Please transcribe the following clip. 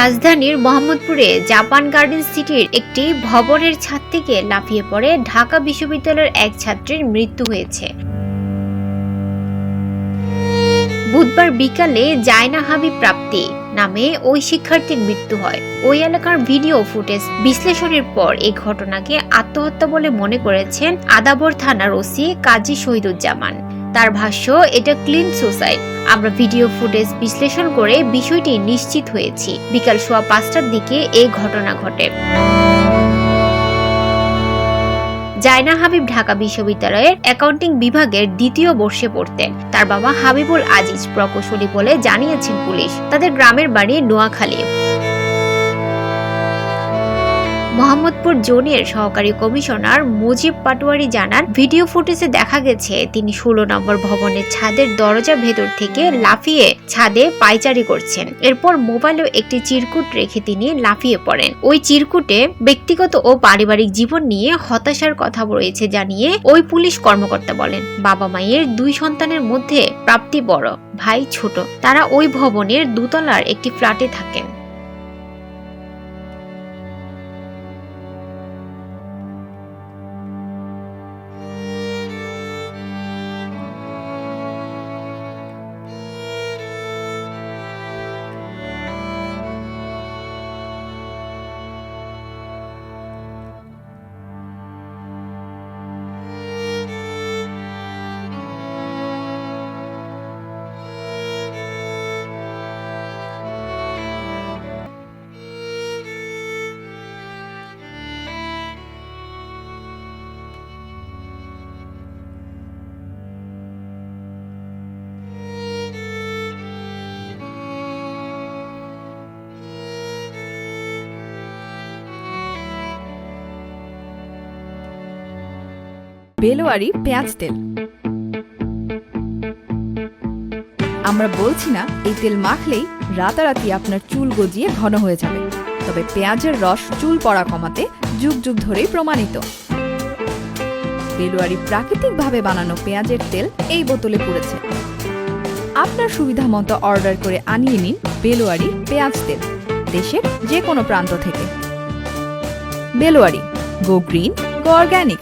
রাজধানীর মোহাম্মদপুরে Japan garden সিটির একটি ভবনের ছাদ থেকে লাফিয়ে পড়ে ঢাকা বিশ্ববিদ্যালয়ের এক ছাত্রীর মৃত্যু হয়েছে। বুধবার বিকালে জায়না হাবি প্রাপ্তি নামে ওই শিক্ষার্থীর মৃত্যু হয়। ওই এলাকার ভিডিও ফুটেজ বিশ্লেষণের পর এই ঘটনাকে আত্মহত্যা বলে মনে করেছেন আদাবর থানার ওসি কাজী শহীদুজ্জামান। তার ভাষ্য, এটা ক্লিন সুসাইড আমরা ভিডিও ফুটেজ বিশ্লেষণ করে বিষয়টি নিশ্চিত হয়েছি। বিকাল সোয়া পাঁচটার দিকে এই ঘটনা ঘটে। জায়না হাবিব ঢাকা বিশ্ববিদ্যালয়ের অ্যাকাউন্টিং বিভাগের দ্বিতীয় বর্ষে পড়তেন। তার বাবা হাবিবুল আজিজ প্রকৌশলী বলে জানিয়েছেন পুলিশ। তাদের গ্রামের বাড়ি নোয়াখালী। মোহাম্মদপুর জোনের সহকারী কমিশনার মুজিব পাটোয়ারি জানান, ভিডিও ফুটেজে দেখা গেছে, তিনি ষোলো নম্বর ভবনের ছাদের দরজা ভেতর থেকে লাফিয়ে ছাদে পায়চারি করছেন। এরপর মোবাইলে একটি চিরকুট রেখে তিনি লাফিয়ে পড়েন। ওই চিরকুটে ব্যক্তিগত ও পারিবারিক জীবন নিয়ে হতাশার কথা রয়েছে জানিয়ে ওই পুলিশ কর্মকর্তা বলেন, বাবা মায়ের দুই সন্তানের মধ্যে প্রাপ্তি বড়, ভাই ছোট। তারা ওই ভবনের দুতলার একটি ফ্ল্যাটে থাকেন। বেলোয়ারি পেঁয়াজ তেল। আমরা বলছি না, এই তেল মাখলেই রাতারাতি আপনার চুল গজিয়ে ঘন হয়ে যাবে। তবে পেঁয়াজের রস চুল পড়া কমাতে যুগ যুগ ধরেই প্রমাণিত। বেলুয়ারি প্রাকৃতিকভাবে বানানো পেঁয়াজের তেল এই বোতলে পড়েছে। আপনার সুবিধা মতো অর্ডার করে আনিয়ে নিন বেলোয়ারি পেঁয়াজ তেল, দেশের যে কোনো প্রান্ত থেকে। বেলোয়ারি গো গ্রিন গো অর্গ্যানিক